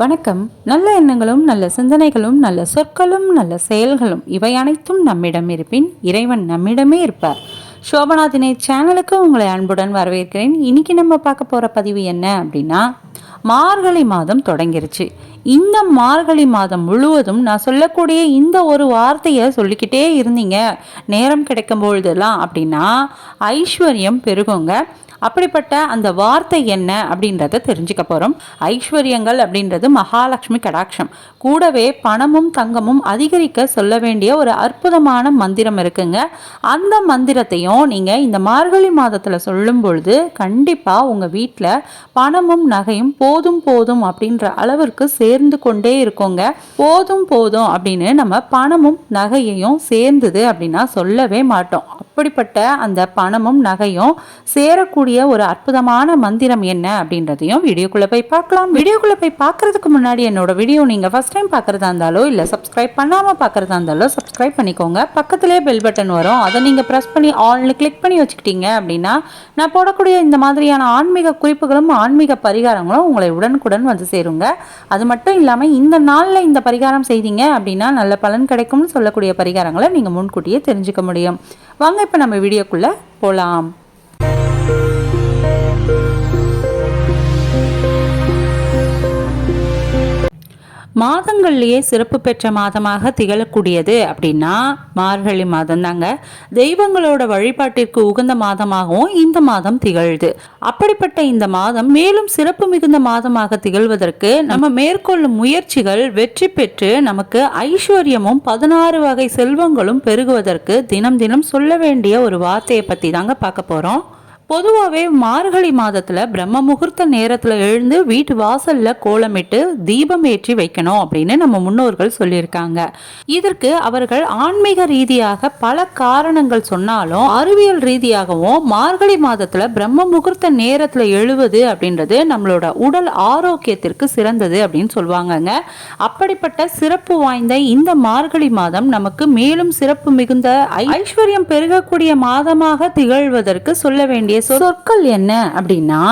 வணக்கம். நல்ல எண்ணங்களும் நல்ல சிந்தனைகளும் நல்ல சொற்களும் நல்ல செயல்களும் இவை அனைத்தும் நம்மிடம் இருப்பின் இறைவன் நம்மிடமே இருப்பார். சோபனா தினை சேனலுக்கு உங்களை அன்புடன் வரவேற்கிறேன். இன்னைக்கு நம்ம பார்க்க போகிற பதிவு என்ன அப்படின்னா மார்கழி மாதம் தொடங்கிருச்சு. இந்த மார்கழி மாதம் முழுவதும் நான் சொல்லக்கூடிய இந்த ஒரு வார்த்தையை சொல்லிக்கிட்டே இருந்தீங்க. நேரம் கிடைக்கும் பொழுதெல்லாம் அப்படின்னா ஐஸ்வர்யம் பெருகுங்க. அப்படிப்பட்ட அந்த வார்த்தை என்ன அப்படின்றத தெரிஞ்சுக்க போகிறோம் ஐஸ்வர்யங்கள் அப்படின்றது மகாலட்சுமி கடாட்சம். கூடவே பணமும் தங்கமும் அதிகரிக்க சொல்ல வேண்டிய ஒரு அற்புதமான மந்திரம் இருக்குங்க. அந்த மந்திரத்தையும் நீங்கள் இந்த மார்கழி மாதத்தில் சொல்லும் பொழுது கண்டிப்பாக உங்கள் வீட்டில் பணமும் நகையும் போதும் போதும் அப்படின்ற அளவிற்கு சேர்ந்து கொண்டே இருக்கோங்க. போதும் போதும் அப்படின்னு நம்ம பணமும் நகையையும் சேர்ந்தது அப்படின்னா சொல்லவே மாட்டோம். அப்படிப்பட்ட அந்த பணமும் நகையும் சேரக்கூடிய ஒரு அற்புதமான மந்திரம் என்ன அப்படின்றதையும் வீடியோக்குள்ளே போய் பார்க்கலாம். வீடியோக்குள்ளே போய் பார்க்கறதுக்கு முன்னாடி என்னோட வீடியோ நீங்கள் ஃபஸ்ட் டைம் பார்க்குறதா இருந்தாலோ இல்லை சப்ஸ்கிரைப் பண்ணாமல் பார்க்குறதா இருந்தாலோ சப்ஸ்கிரைப் பண்ணிக்கோங்க. பக்கத்துலேயே பெல் பட்டன் வரும். அதை நீங்கள் ப்ரெஸ் பண்ணி ஆல்னு கிளிக் பண்ணி வச்சுக்கிட்டீங்க அப்படின்னா நான் போடக்கூடிய இந்த மாதிரியான ஆன்மீக குறிப்புகளும் ஆன்மீக பரிகாரங்களும் உங்களை உடனுக்குடன் வந்து சேருங்க. அது மட்டும் இல்லாமல் இந்த நாளில் இந்த பரிகாரம் செய்தீங்க அப்படின்னா நல்ல பலன் கிடைக்கும்னு சொல்லக்கூடிய பரிகாரங்களை நீங்கள் முன்கூட்டியே தெரிஞ்சுக்க முடியும். வாங்க இப்போ நம்ம வீடியோக்குள்ளே போகலாம் மாதங்கள்லேயே சிறப்பு பெற்ற மாதமாக திகழக்கூடியது அப்படின்னா மார்கழி மாதம் தாங்க தெய்வங்களோட வழிபாட்டிற்கு உகந்த மாதமாகவும் இந்த மாதம் திகழுது. அப்படிப்பட்ட இந்த மாதம் மேலும் சிறப்பு மிகுந்த மாதமாக திகழ்வதற்கு நம்ம மேற்கொள்ளும் முயற்சிகள் வெற்றி பெற்று நமக்கு ஐஸ்வர்யமும் பதினாறு வகை செல்வங்களும் பெருகுவதற்கு தினம் தினம் சொல்ல வேண்டிய ஒரு வார்த்தையை பற்றி தாங்க பார்க்க போகிறோம் பொதுவாகவே மார்கழி மாதத்தில் பிரம்ம முகூர்த்த நேரத்தில் எழுந்து வீட்டு வாசலில் கோலமிட்டு தீபம் ஏற்றி வைக்கணும் அப்படின்னு நம்ம முன்னோர்கள் சொல்லியிருக்காங்க. இதற்கு அவர்கள் ஆன்மீக ரீதியாக பல காரணங்கள் சொன்னாலும் அறிவியல் ரீதியாகவும் மார்கழி மாதத்தில் பிரம்ம முகூர்த்த நேரத்தில் எழுவது அப்படின்றது நம்மளோட உடல் ஆரோக்கியத்திற்கு சிறந்தது அப்படின்னு சொல்லுவாங்கங்க. அப்படிப்பட்ட சிறப்பு வாய்ந்த இந்த மார்கழி மாதம் நமக்கு மேலும் சிறப்பு மிகுந்த ஐஸ்வர்யம் பெருகக்கூடிய மாதமாக திகழ்வதற்கு சொல்ல வேண்டிய வேண்டிய சொற்கள் என்ன அப்படின்னா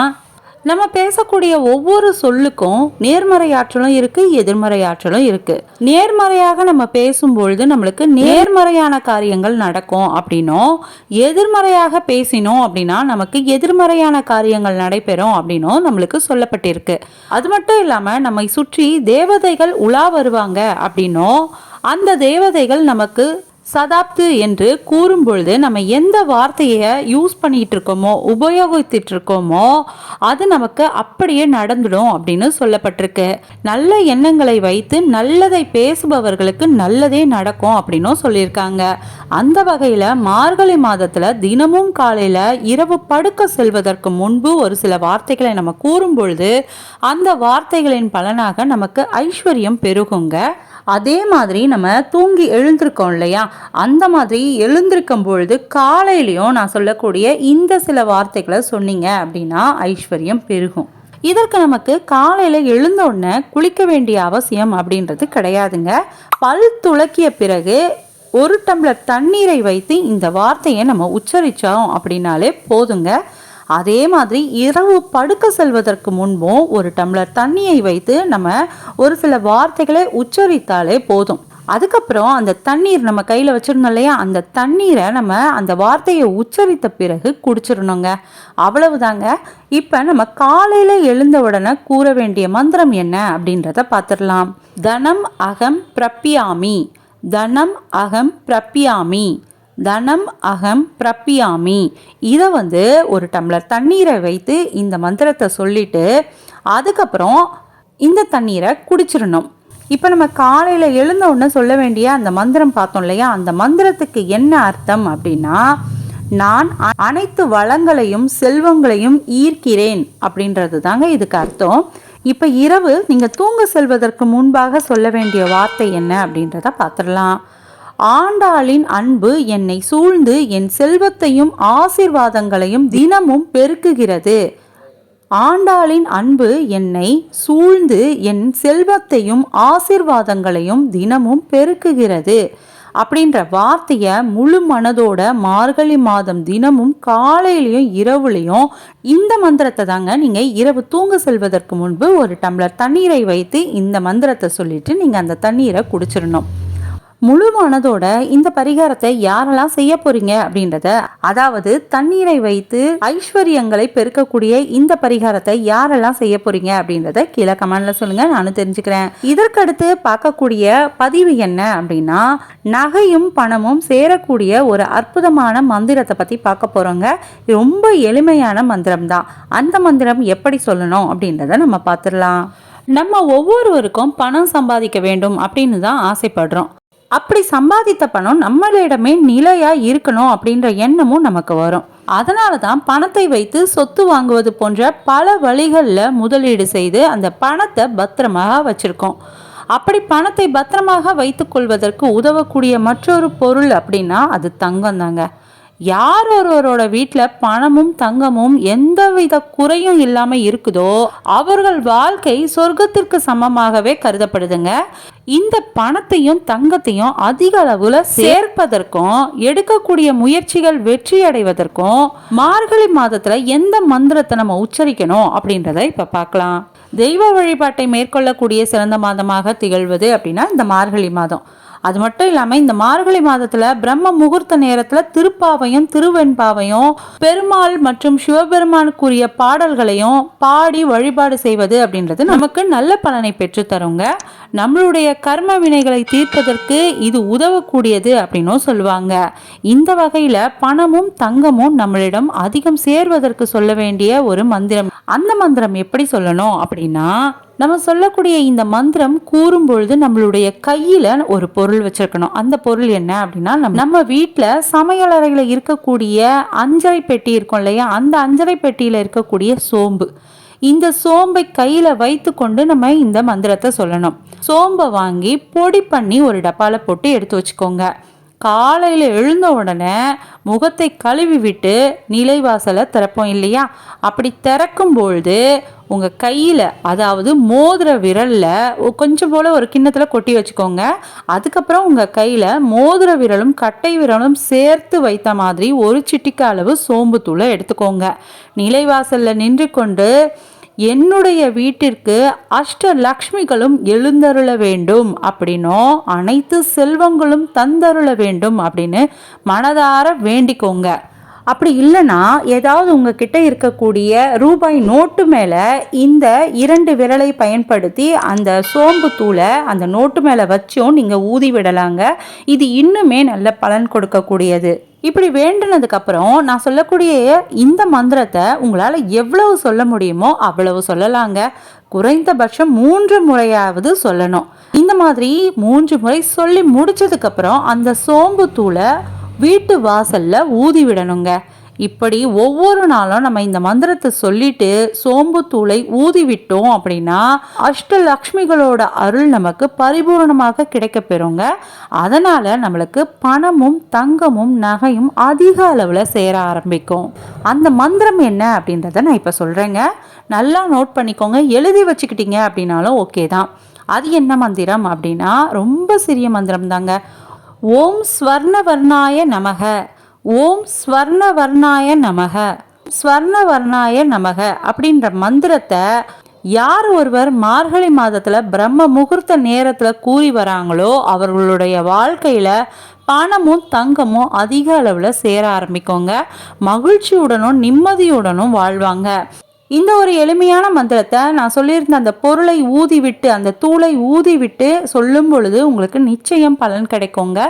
நம்ம பேசக்கூடிய ஒவ்வொரு சொல்லுக்கும் நேர்மறை ஆற்றலும் இருக்கு எதிர்மறை ஆற்றலும் இருக்கு. நேர்மறையாக நம்ம பேசும்பொழுது நம்மளுக்கு நேர்மறையான காரியங்கள் நடக்கும் அப்படின்னும் எதிர்மறையாக பேசினோம் அப்படின்னா நமக்கு எதிர்மறையான காரியங்கள் நடைபெறும் அப்படின்னும் நம்மளுக்கு சொல்லப்பட்டிருக்கு. அது மட்டும் இல்லாம நம்மை சுற்றி தேவதைகள் உலா வருவாங்க அப்படின்னும் அந்த தேவதைகள் நமக்கு சதாப்து என்று கூறும்பொழுது நம்ம எந்த வார்த்தையை யூஸ் பண்ணிகிட்டு இருக்கோமோ உபயோகித்துட்டு இருக்கோமோ அது நமக்கு அப்படியே நடந்துடும் அப்படின்னு சொல்லப்பட்டிருக்கு. நல்ல எண்ணங்களை வைத்து நல்லதை பேசுபவர்களுக்கு நல்லதே நடக்கும் அப்படின்னும் சொல்லியிருக்காங்க. அந்த வகையில் மார்கழி மாதத்தில் தினமும் காலையில் இரவு படுக்க செல்வதற்கு முன்பு ஒரு சில வார்த்தைகளை நம்ம கூறும்பொழுது அந்த வார்த்தைகளின் பலனாக நமக்கு ஐஸ்வர்யம் பெருகுங்க. அதே மாதிரி நம்ம தூங்கி எழுந்திருக்கோம் இல்லையா? அந்த மாதிரி எழுந்திருக்கும் பொழுது காலையிலையும் நான் சொல்லக்கூடிய இந்த சில வார்த்தைகளை சொன்னீங்க அப்படின்னா ஐஸ்வர்யம் பெருகும். இதற்கு நமக்கு காலையில் எழுந்த உடனே குளிக்க வேண்டிய அவசியம் அப்படின்றது கிடையாதுங்க. பல் துளக்கிய பிறகு ஒரு டம்ளர் தண்ணீரை வைத்து இந்த வார்த்தையை நம்ம உச்சரித்தோம் அப்படின்னாலே போதுங்க. அதே மாதிரி இரவு படுக்க செல்வதற்கு முன்பும் ஒரு டம்ளர் தண்ணியை வைத்து நம்ம ஒரு சில வார்த்தைகளை உச்சரித்தாலே போதும். அதுக்கப்புறம் அந்த தண்ணீர் நம்ம கையில் வச்சிருந்தோம் இல்லையா? அந்த தண்ணீரை நம்ம அந்த வார்த்தையை உச்சரித்த பிறகு குடிச்சிடணுங்க. அவ்வளவுதாங்க. இப்போ நம்ம காலையில் எழுந்த உடனே கூற வேண்டிய மந்திரம் என்ன அப்படின்றத பார்த்துடலாம். தனம் அகம் பிரப்பியாமி. தனம் அகம் பிரப்பியாமி. தனம் அகம் பிரப்பியாமி. இதை வந்து ஒரு டம்ளர் தண்ணீரை வைத்து இந்த மந்திரத்தை சொல்லிட்டு அதுக்கப்புறம் இந்த தண்ணீரை குடிச்சிடணும். இப்போ நம்ம காலையில் எழுந்த உடனே சொல்ல வேண்டிய அந்த மந்திரம் பார்த்தோம் இல்லையா? அந்த மந்திரத்துக்கு என்ன அர்த்தம் அப்படின்னா நான் அனைத்து வளங்களையும் செல்வங்களையும் ஈர்க்கிறேன் அப்படின்றது தாங்க இதுக்கு அர்த்தம். இப்போ இரவு நீங்கள் தூங்க செல்வதற்கு முன்பாக சொல்ல வேண்டிய வார்த்தை என்ன அப்படின்றத பார்த்துடலாம். ஆண்டாளின் அன்பு என்னை சூழ்ந்து என் செல்வத்தையும் ஆசிர்வாதங்களையும் தினமும் பெருக்குகிறது. ஆண்டாளின் அன்பு என்னை சூழ்ந்து என் செல்வத்தையும் ஆசிர்வாதங்களையும் தினமும் பெருக்குகிறது. அப்படின்ற வார்த்தையை முழு மனதோட மார்கழி மாதம் தினமும் காலையிலையும் இரவுலையும் இந்த மந்திரத்தை தாங்க நீங்கள் இரவு தூங்க செல்வதற்கு முன்பு ஒரு டம்ளர் தண்ணீரை வைத்து இந்த மந்திரத்தை சொல்லிட்டு நீங்கள் அந்த தண்ணீரை குடிச்சிடணும் முழு மனதோட இந்த பரிகாரத்தை யாரெல்லாம் செய்ய போறீங்க அப்படின்றத அதாவது தண்ணீரை வைத்து ஐஸ்வர்யங்களை பெருக்கக்கூடிய இந்த பரிகாரத்தை யாரெல்லாம் செய்ய போறீங்க அப்படின்றத கீழே கமெண்ட்ல சொல்லுங்க நானும் தெரிஞ்சுக்கிறேன். இதற்கடுத்து பார்க்கக்கூடிய பதிவு என்ன அப்படின்னா நகையும் பணமும் சேரக்கூடிய ஒரு அற்புதமான மந்திரத்தை பத்தி பார்க்க போறோங்க. ரொம்ப எளிமையான மந்திரம் தான். அந்த மந்திரம் எப்படி சொல்லணும் அப்படின்றத நம்ம பார்த்துடலாம். நம்ம ஒவ்வொருவருக்கும் பணம் சம்பாதிக்க வேண்டும் அப்படின்னு தான் ஆசைப்படுறோம். அப்படி சம்பாதித்த பணம் நம்மளிடமே நிலையா இருக்கணும் அப்படின்ற எண்ணமும் நமக்கு வரும். அதனால தான் பணத்தை வைத்து சொத்து வாங்குவது போன்ற பல வழிகளில் முதலீடு செய்து அந்த பணத்தை பத்திரமாக வச்சிருக்கோம். அப்படி பணத்தை பத்திரமாக வைத்துக் கொள்வதற்கு உதவக்கூடிய மற்றொரு பொருள் அப்படின்னா அது தங்கம் தாங்க யார் ஒருவரோட வீட்டில் பணமும் தங்கமும் எந்தவித குறையும் இல்லாமல் இருக்குதோ அவர்கள் வாழ்க்கை சொர்க்கத்திற்கு சமமாகவே கருதப்படுதுங்க. இந்த பணத்தையும் தங்கத்தையும் அதிக அளவில் சேர்ப்பதற்கும் எடுக்கக்கூடிய முயற்சிகள் வெற்றி அடைவதற்கும் மார்கழி மாதத்துல எந்த மந்திரத்தை நம்ம உச்சரிக்கணும் அப்படின்றத இப்ப பார்க்கலாம். தெய்வ வழிபாட்டை மேற்கொள்ளக்கூடிய சிறந்த மாதமாக திகழ்வது அப்படின்னா இந்த மார்கழி மாதம். அது மட்டும் இல்லாமல் இந்த மார்கழி மாதத்தில் பிரம்ம முகூர்த்த நேரத்தில் திருப்பாவையும் திருவெண்பாவையும் பெருமாள் மற்றும் சிவபெருமானுக்குரிய பாடல்களையும் பாடி வழிபாடு செய்வது அப்படின்றது நமக்கு நல்ல பலனை பெற்று தருங்க. நம்மளுடைய கர்ம வினைகளை தீர்ப்பதற்கு இது உதவக்கூடியது அப்படின்னும் சொல்லுவாங்க. இந்த வகையில் பணமும் தங்கமும் நம்மளிடம் அதிகம் சேர்வதற்கு சொல்ல வேண்டிய ஒரு மந்திரம். அந்த மந்திரம் எப்படி சொல்லணும் அப்படின்னா நம்ம சொல்லக்கூடிய இந்த மந்திரம் கூறும் பொழுது நம்மளுடைய கையில ஒரு பொருள் வச்சிருக்கணும். அந்த பொருள் என்ன அப்படின்னா நம்ம நம்ம வீட்டில் சமையலறையில் இருக்கக்கூடிய அஞ்சரை பெட்டி இருக்கும் இல்லையா? அந்த அஞ்சரை பெட்டியில் இருக்கக்கூடிய சோம்பு. இந்த சோம்பை கையில் வைத்து கொண்டு நம்ம இந்த மந்திரத்தை சொல்லணும். சோம்பை வாங்கி பொடி பண்ணி ஒரு டப்பாவில் போட்டு எடுத்து வச்சுக்கோங்க. காலையில் எழுந்த உடனே முகத்தை கழுவி விட்டு நிலைவாசலை திறப்போம் இல்லையா? அப்படி திறக்கும் பொழுது உங்கள் கையில் அதாவது மோதிர விரலில் கொஞ்சம் போல் ஒரு கிண்ணத்தில் கொட்டி வச்சுக்கோங்க. அதுக்கப்புறம் உங்கள் கையில் மோதிர விரலும் கட்டை விரலும் சேர்த்து வைத்த மாதிரி ஒரு சிட்டிக்க அளவு சோம்பு தூளை எடுத்துக்கோங்க. நிலைவாசலில் நின்று கொண்டு என்னுடைய வீட்டிற்கு அஷ்ட லக்ஷ்மிகளும் எழுந்தருள வேண்டும் அப்படின்னும் அனைத்து செல்வங்களும் தந்தருள வேண்டும் அப்படின்னு மனதார வேண்டிக்கோங்க. அப்படி இல்லைன்னா ஏதாவது உங்ககிட்ட இருக்கக்கூடிய ரூபாய் நோட்டு மேலே இந்த இரண்டு விரலை பயன்படுத்தி அந்த சோம்பு தூளை அந்த நோட்டு மேலே வச்சும் நீங்கள் ஊதி விடலாங்க. இது இன்னுமே நல்ல பலன் கொடுக்கக்கூடியது. இப்படி வேண்டினதுக்கப்புறம் நான் சொல்லக்கூடிய இந்த மந்திரத்தை உங்களால் எவ்வளவு சொல்ல முடியுமோ அவ்வளவு சொல்லலாங்க. குறைந்தபட்சம் மூன்று முறையாவது சொல்லணும். இந்த மாதிரி மூன்று முறை சொல்லி முடிச்சதுக்கப்புறம் அந்த சோம்பு தூளை வீட்டு வாசல்ல ஊதி விடணுங்க. இப்படி ஒவ்வொரு நாளும் நம்ம இந்த மந்திரத்தை சொல்லிட்டு சோம்பு தூளை ஊதி விட்டோம் அப்படின்னா அஷ்டலக்ஷ்மிகளோட அருள் நமக்கு பரிபூர்ணமாக கிடைக்க பெறுங்க. அதனால நம்மளுக்கு பணமும் தங்கமும் நகையும் அதிக அளவில் சேர ஆரம்பிக்கும். அந்த மந்திரம் என்ன அப்படின்றத நான் இப்போ சொல்கிறேங்க நல்லா நோட் பண்ணிக்கோங்க. எழுதி வச்சுக்கிட்டீங்க அப்படின்னாலும் ஓகே தான். அது என்ன மந்திரம் அப்படின்னா ரொம்ப சிறிய மந்திரம் தாங்க ஓம் ஸ்வர்ணவர்ணாய நமக. ஓம் ஸ்வர்ணவர்ணாய நமக. ஸ்வர்ணவர்ணாய நமக அப்படின்ற மந்திரத்தை யார் ஒருவர் மார்கழி மாதத்தில் பிரம்ம முகூர்த்த நேரத்தில் கூறி வராங்களோ அவர்களுடைய வாழ்க்கையில் பணமும் தங்கமும் அதிக அளவில் சேர ஆரம்பிக்கோங்க. மகிழ்ச்சியுடனும் நிம்மதியுடனும் வாழ்வாங்க. இந்த ஒரு எளிமையான மந்திரத்தை நான் சொல்லியிருந்த அந்த பொருளை ஊதி விட்டு அந்த தூளை ஊதி விட்டு சொல்லும் பொழுது உங்களுக்கு நிச்சயம் பலன் கிடைக்குங்க.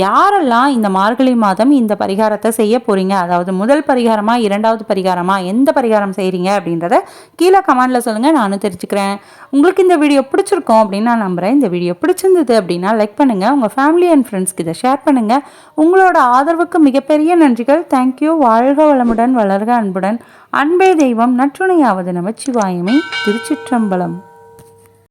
யாரெல்லாம் இந்த மார்கழி மாதம் இந்த பரிகாரத்தை செய்ய போறீங்க? அதாவது முதல் பரிகாரமா இரண்டாவது பரிகாரமா எந்த பரிகாரம் செய்கிறீங்க அப்படின்றத கீழே கமெண்ட்ல சொல்லுங்க நானும் தெரிஞ்சுக்கிறேன். உங்களுக்கு இந்த வீடியோ பிடிச்சிருக்கோம் அப்படின்னு நான் நம்புறேன். இந்த வீடியோ பிடிச்சிருந்தது அப்படின்னா லைக் பண்ணுங்க. உங்க ஃபேமிலி அண்ட் ஃப்ரெண்ட்ஸ்க்கு இதை ஷேர் பண்ணுங்க. உங்களோட ஆதரவுக்கு மிகப்பெரிய நன்றிகள். தேங்க்யூ வாழ்க வளமுடன் வளர்க அன்புடன். அன்பே தெய்வம். நற்றுணையாவது நமச்சிவாயமே திருச்சிற்றம்பலம்.